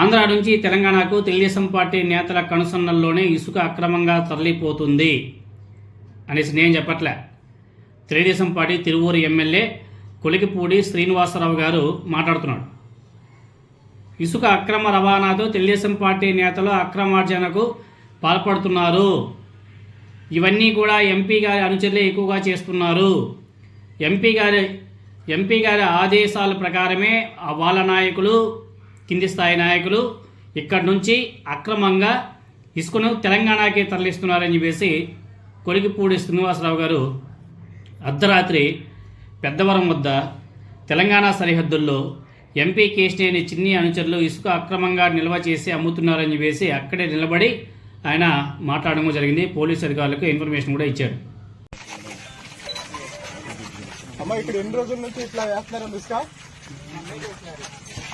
ఆంధ్ర నుంచి తెలంగాణకు తెలుగుదేశం పార్టీ నేతల కనుసన్నల్లోనే ఇసుక అక్రమంగా తరలిపోతుంది అనేసి నేను చెప్పట్లే. తెలుగుదేశం పార్టీ తిరువూరు ఎమ్మెల్యే కొలికిపూడి శ్రీనివాసరావు గారు మాట్లాడుతున్నాడు. ఇసుక అక్రమ రవాణాతో తెలుగుదేశం పార్టీ నేతలు అక్రమార్జనకు పాల్పడుతున్నారు. ఇవన్నీ కూడా ఎంపీ గారి అనుచరులే ఎక్కువగా చేస్తున్నారు. ఎంపీ గారి ఎంపీ గారి ఆదేశాల ప్రకారమే వాళ్ళ నాయకులు కింది స్థాయి నాయకులు ఇక్కడి నుంచి అక్రమంగా ఇసుకను తెలంగాణకి తరలిస్తున్నారని చెప్పేసి కొలిగిపూడి శ్రీనివాసరావు గారు అర్ధరాత్రి పెద్దవరం వద్ద తెలంగాణ సరిహద్దుల్లో ఎంపీ కేసినేని చిన్ని అనుచరులు ఇసుక అక్రమంగా నిల్వ చేసి అమ్ముతున్నారని చెప్పేసి అక్కడే నిలబడి ఆయన మాట్లాడడం జరిగింది. పోలీసు అధికారులకు ఇన్ఫర్మేషన్ కూడా ఇచ్చాడు అమ్మ ఇక్కడ ఎన్ని రోజుల నుంచి ఇట్లా వేస్తున్నారు ఇసుక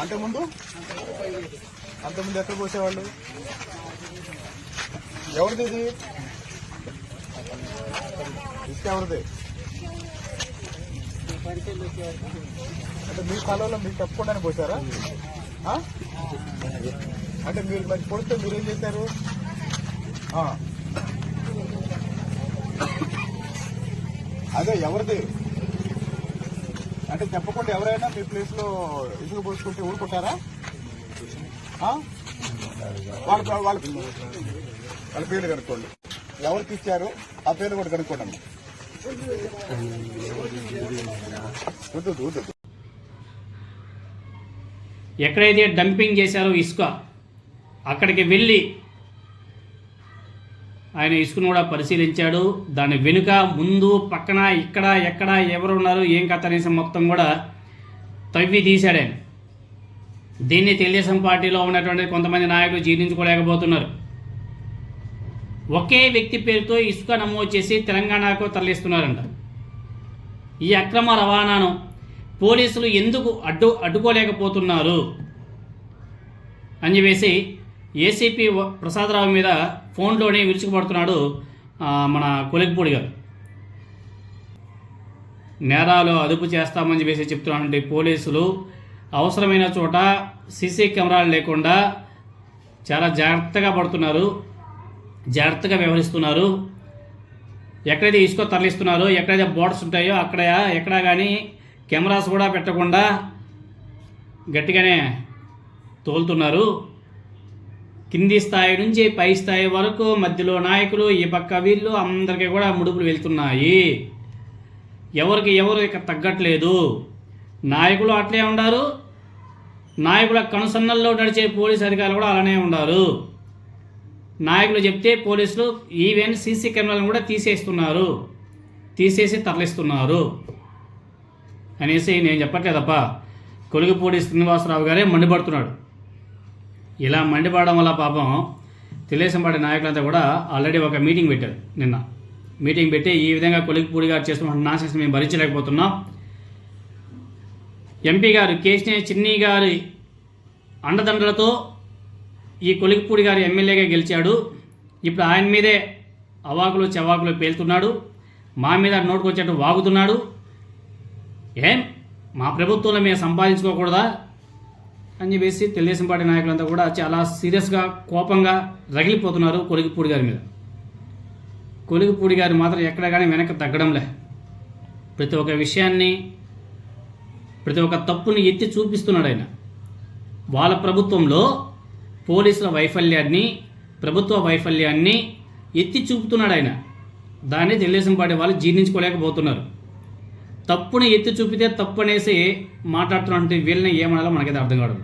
అంతే ముందు అంత ముందు ఎక్కడ పోసేవాళ్ళు? ఎవరిది ఇది? ఇసుక ఎవరిది? అంటే మీ కాలంలో మీరు తప్పకుండానే పోసారా? అంటే మీరు మరి పొడితే మీరేం చేశారు? అదే ఎవరిది? అంటే చెప్పకుండా ఎవరైనా మీ ప్లేస్లో ఇసుక పోసుకుంటే ఊరుకుంటారా? వాళ్ళ వాళ్ళ వాళ్ళ పేర్లు కనుక్కోండి. ఎవరికి ఇచ్చారు ఆ పేర్లు కూడా కనుక్కోండి ఎక్కడైతే డంపింగ్ చేశారో ఇసుక అక్కడికి వెళ్ళి ఆయన ఇసుకను కూడా పరిశీలించాడు. దాని వెనుక ముందు పక్కన ఇక్కడ ఎక్కడ ఎవరు ఉన్నారు ఏం కథ అనేసి మొత్తం కూడా తవ్వి తీశాడు ఆయన. దీన్ని తెలుగుదేశం పార్టీలో ఉన్నటువంటి కొంతమంది నాయకులు జీర్ణించుకోలేకపోతున్నారు. ఒకే వ్యక్తి పేరుతో ఇసుక నమోదు చేసి తెలంగాణకు తరలిస్తున్నారంట. ఈ అక్రమ రవాణాను పోలీసులు ఎందుకు అడ్డు అడ్డుకోలేకపోతున్నారు అని చెప్పేసి ఏసీపీ ప్రసాదరావు మీద ఫోన్లోనే విరుచుకుపడుతున్నాడు మన కొలిక్పూడి గారు. నేరాలు అదుపు చేస్తామని చెప్పేసి చెప్తున్నటువంటి పోలీసులు అవసరమైన చోట సీసీ కెమెరాలు లేకుండా చాలా జాగ్రత్తగా పడుతున్నారు జాగ్రత్తగా వ్యవహరిస్తున్నారు. ఎక్కడైతే ఇసుక తరలిస్తున్నారో ఎక్కడైతే బోర్డ్స్ ఉంటాయో అక్కడ ఎక్కడ కానీ కెమెరాస్ కూడా పెట్టకుండా గట్టిగానే తోలుతున్నారు. కింది స్థాయి నుంచి పై స్థాయి వరకు మధ్యలో నాయకులు ఈ పక్క వీళ్ళు అందరికీ కూడా ముడుపులు వెళ్తున్నాయి. ఎవరికి ఎవరు ఇక తగ్గట్లేదు. నాయకులు అట్లే ఉండారు. నాయకుల కనుసన్నల్లో నడిచే పోలీస్ అధికారులు కూడా అలానే ఉన్నారు నాయకులు చెప్తే పోలీసులు ఈవెన్ సీసీ కెమెరాలను కూడా తీసేస్తున్నారు. తీసేసి తరలిస్తున్నారు. అనేసి నేను చెప్పట్లేదప్ప. కొలుగుపూడి శ్రీనివాసరావు గారే మండిపడుతున్నాడు. ఇలా మండిపడడం వల్ల పాపం తెలుగుదేశం పార్టీ నాయకులంతా కూడా ఆల్రెడీ ఒక మీటింగ్ పెట్టారు నిన్న. మీటింగ్ పెట్టి ఈ విధంగా కొలిగిపూడి గారు చేస్తున్న నాశనం మేము భరించలేకపోతున్నాం. ఎంపీ గారు కేసీనే చిన్ని గారి అండదండలతో ఈ కొలిగిపూడి గారి ఎమ్మెల్యేగా గెలిచాడు. ఇప్పుడు ఆయన మీదే అవాకులు చెవాకులు పేలుతున్నాడు. మా మీద నోటుకొచ్చేట్టు వాగుతున్నాడు. ఏం? మా ప్రభుత్వంలో మేము సంపాదించుకోకూడదా? అని చెప్పేసి తెలుగుదేశం పార్టీ నాయకులంతా కూడా చాలా సీరియస్గా కోపంగా రగిలిపోతున్నారు కొలిగిపూడి గారి మీద. కొలిగిపూడి గారు మాత్రం ఎక్కడ కానీ వెనక్కి తగ్గడంలే. ప్రతి ఒక్క విషయాన్ని ప్రతి ఒక్క తప్పుని ఎత్తి చూపిస్తున్నాడు ఆయన. వాళ్ళ ప్రభుత్వంలో పోలీసుల వైఫల్యాన్ని ప్రభుత్వ వైఫల్యాన్ని ఎత్తి చూపుతున్నాడు ఆయన. దాన్ని తెలుగుదేశం పార్టీ వాళ్ళు జీర్ణించుకోలేకపోతున్నారు. తప్పుని ఎత్తి చూపితే తప్పు అనేసి మాట్లాడుతున్నటువంటి వీళ్ళని ఏమనాలో మనకైతే అర్థం కావడం